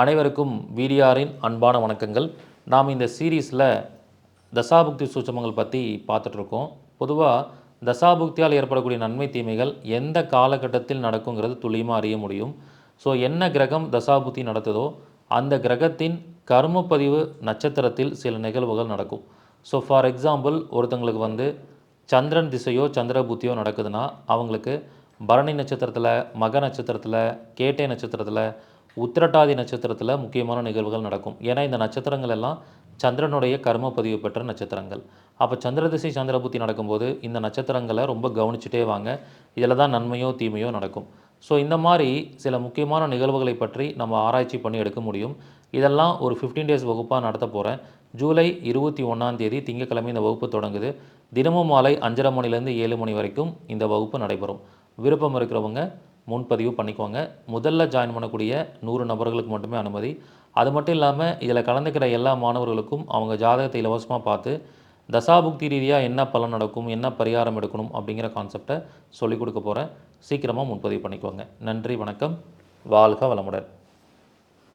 அனைவருக்கும் வீடியாரின் அன்பான வணக்கங்கள். நாம் இந்த சீரீஸில் தசாபுக்தி சூட்சமங்கள் பற்றி பார்த்துட்ருக்கோம். பொதுவாக தசாபுக்தியால் ஏற்படக்கூடிய நன்மை தீமைகள் எந்த காலகட்டத்தில் நடக்குங்கிறது துல்லியமாக அறிய முடியும். ஸோ என்ன கிரகம் தசாபுக்தி நடத்துதோ அந்த கிரகத்தின் கர்மப்பதிவு நட்சத்திரத்தில் சில நிகழ்வுகள் நடக்கும். ஸோ ஃபார் எக்ஸாம்பிள் ஒருத்தங்களுக்கு வந்து சந்திரன் திசையோ சந்திர புத்தியோ நடக்குதுன்னா அவங்களுக்கு பரணி நட்சத்திரத்தில் மக நட்சத்திரத்தில் கேட்டை நட்சத்திரத்தில் உத்திரட்டாதி நட்சத்திரத்தில் முக்கியமான நிகழ்வுகள் நடக்கும். ஏன்னா இந்த நட்சத்திரங்கள் எல்லாம் சந்திரனுடைய கர்ம பதிவு பெற்ற நட்சத்திரங்கள். அப்போ சந்திரதிசை சந்திரபுத்தி நடக்கும்போது இந்த நட்சத்திரங்களை ரொம்ப கவனிச்சுட்டே வாங்க. இதில் தான் நன்மையோ தீமையோ நடக்கும். ஸோ இந்த மாதிரி சில முக்கியமான நிகழ்வுகளை பற்றி நம்ம ஆராய்ச்சி பண்ணி எடுக்க முடியும். இதெல்லாம் ஒரு ஃபிஃப்டீன் டேஸ் வகுப்பாக நடத்த போகிறேன் ஜூலை இருபத்தி ஒன்றாம் தேதி திங்கக்கிழமை இந்த வகுப்பு தொடங்குது. தினமும் மாலை அஞ்சரை மணிலேருந்து ஏழு மணி வரைக்கும் இந்த வகுப்பு நடைபெறும். விருப்பம் இருக்கிறவங்க முன்பதிவு பண்ணிக்கோங்க. முதல்ல ஜாயின் பண்ணக்கூடிய நூறு நபர்களுக்கு மட்டுமே அனுமதி. அது மட்டும் இல்லாமல் இதில் கலந்துக்கிற எல்லா மாணவர்களுக்கும் அவங்க ஜாதகத்தை இலவசமாக பார்த்து தசாபுக்தி ரீதியாக என்ன பலன் நடக்கும் என்ன பரிகாரம் எடுக்கணும் அப்படிங்கிற கான்செப்டை சொல்லிக் கொடுக்க போகிறேன் சீக்கிரமாக முன்பதிவு பண்ணிக்கோங்க. நன்றி வணக்கம். வாழ்க வளமுடன்.